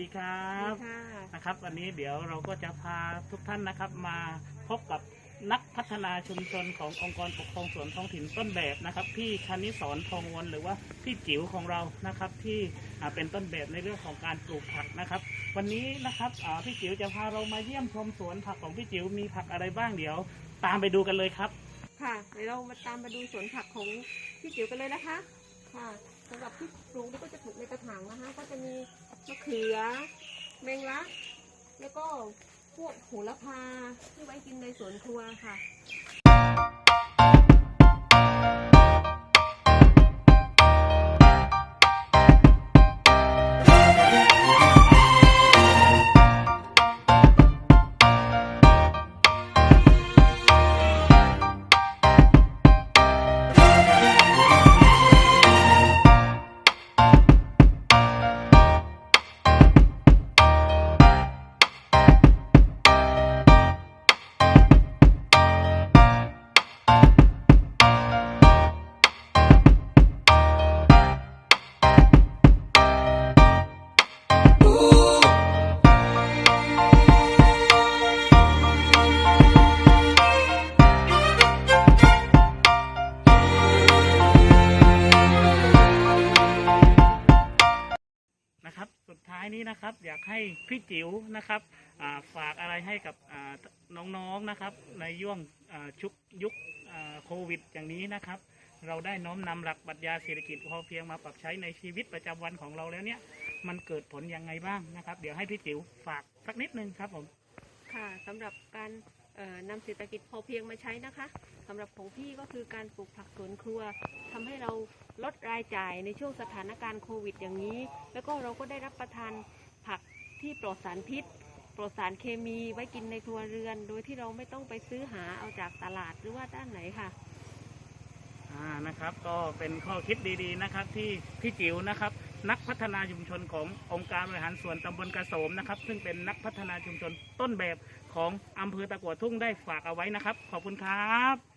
ดีครับค่ะนะครับ วันนี้เดี๋ยวเราก็จะพาทุกท่านนะครับ มาพบกับนักพัฒนาชุมชนขององค์กรปกครองส่วนท้องถิ่นต้นแบบนะครับพี่คณิสรทองวนหรือว่าพี่จิ๋วของเรานะครับ ที่อ่าเป็นต้นแบบในเรื่องของการปลูกผักนะครับ วันนี้นะครับอ่าพี่จิ๋วจะพาเรามาเยี่ยมชมสวนผักของพี่จิ๋วมีผักอะไรบ้างเดี๋ยว ตามไปดูกันเลยครับ ค่ะเดี๋ยวเรามาตามมาดูสวนผักของพี่จิ๋วกันเลยนะคะค่ะ สำหรับที่ปลูกนี่ก็จะปลูกในกระถางนะคะก็จะมีมะเขือ แมงลัก แล้วก็พวกโหระพาที่ไว้กินในสวนครัวค่ะ นี้นะครับ อยากให้พี่จิ๋วนะครับฝากอะไรให้กับน้องๆนะครับ ในย่วงชุกยุคโควิด อย่างนี้นะครับ เราได้น้อมนำหลักปรัชญาเศรษฐกิจพอเพียงมาปรับใช้ในชีวิตประจำวันของเราแล้วเนี่ยมันเกิดผลยังไงบ้างนะครับ เดี๋ยวให้พี่จิ๋วฝากสักนิดนึงครับผมค่ะสำหรับการ นำเศรษฐกิจพอเพียงมาใช้นะคะสำหรับของพี่ก็คือการปลูกผักสวนครัวทำให้เราลดรายจ่ายในช่วงสถานการณ์โควิดอย่างนี้ แล้วก็เราก็ได้รับประทานผักที่ปลอดสารพิษ ปลอดสารเคมีไว้กินในครัวเรือน โดยที่เราไม่ต้องไปซื้อหาเอาจากตลาดหรือว่าด้านไหนค่ะอ่านะครับก็เป็นข้อคิดดีๆนะครับที่พี่จิ๋วนะครับ นักพัฒนาชุมชนขององค์การบริหารส่วนตำบลกระโสมนะครับ ซึ่งเป็นนักพัฒนาชุมชนต้นแบบของอำเภอตะกัวทุ่งได้ฝากเอาไว้นะครับ ขอบคุณครับ